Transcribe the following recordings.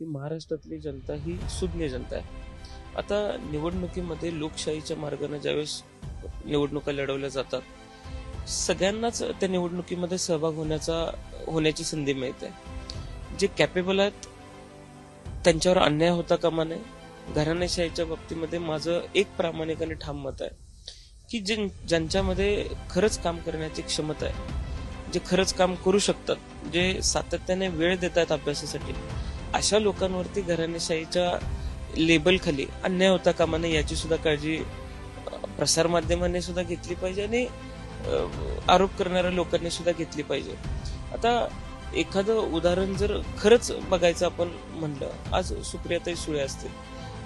की महाराष्ट्रातली जनता ही सुज्ञ जनता आहे. आता निवडणुकीमध्ये लोकशाहीच्या मार्गाने ज्यावेळेस निवडणुका लढवल्या जातात सगळ्यांनाच त्या निवडणुकीमध्ये सहभाग होण्याचा होण्याची संधी मिळते. जे कॅपेबल आहेत त्यांच्यावर अन्याय होता कामा नये. घराणेशाहीच्या बाबतीमध्ये माझं एक प्रामाणिक आणि ठाम मत आहे की जे ज्यांच्यामध्ये खरंच काम करण्याची क्षमता आहे जे खरंच काम करू शकतात जे सातत्याने वेळ देत आहेत अभ्यासासाठी अशा लोकांवरती घराणेशाहीच्या लेबल खाली अन्याय होता कामा नये याची सुद्धा काळजी प्रसार माध्यमांनी सुद्धा घेतली पाहिजे आणि आरोप करणाऱ्या लोकांनी सुद्धा घेतली पाहिजे. आता एखादं उदाहरण जर खरंच बघायचं आपण म्हणलं आज सुप्रियाताई सुळे असतील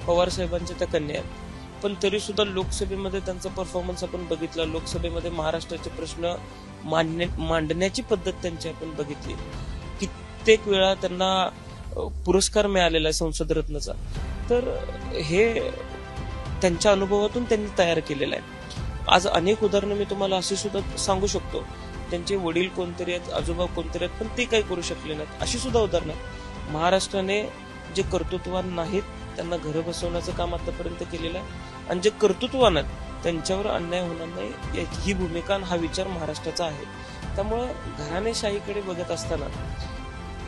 पवार साहेबांच्या त्या कन्या आहेत पण तरी सुद्धा लोकसभेमध्ये त्यांचा परफॉर्मन्स आपण बघितला लोकसभेमध्ये महाराष्ट्राचे प्रश्न मांडणे मांडण्याची पद्धत त्यांची आपण बघितली. कित्येक वेळा त्यांना पुरस्कार मिळालेला आहे संसद रत्नचा. तर हे त्यांच्या अनुभवातून त्यांनी तयार केलेलं आहे. आज अनेक उदाहरणं मी तुम्हाला अशी सुद्धा सांगू शकतो. त्यांचे वडील कोणतरी आहेत आजोबा कोणतरी आहेत पण ते काही करू शकले नाहीत. अशी सुद्धा उदाहरणं. आहेत महाराष्ट्राने जे कर्तृत्वान नाहीत त्यांना घरं बसवण्याचं काम आतापर्यंत केलेलं आहे. आणि जे कर्तृत्वान आहेत त्यांच्यावर अन्याय होणार नाही ही भूमिका आणि हा विचार महाराष्ट्राचा आहे. त्यामुळं घराणेशाहीकडे बघत असताना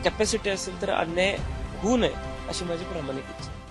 कॅपॅसिटी असेल तर अन्याय होऊ नये अशी माझी प्रामाणिक इच्छा आहे.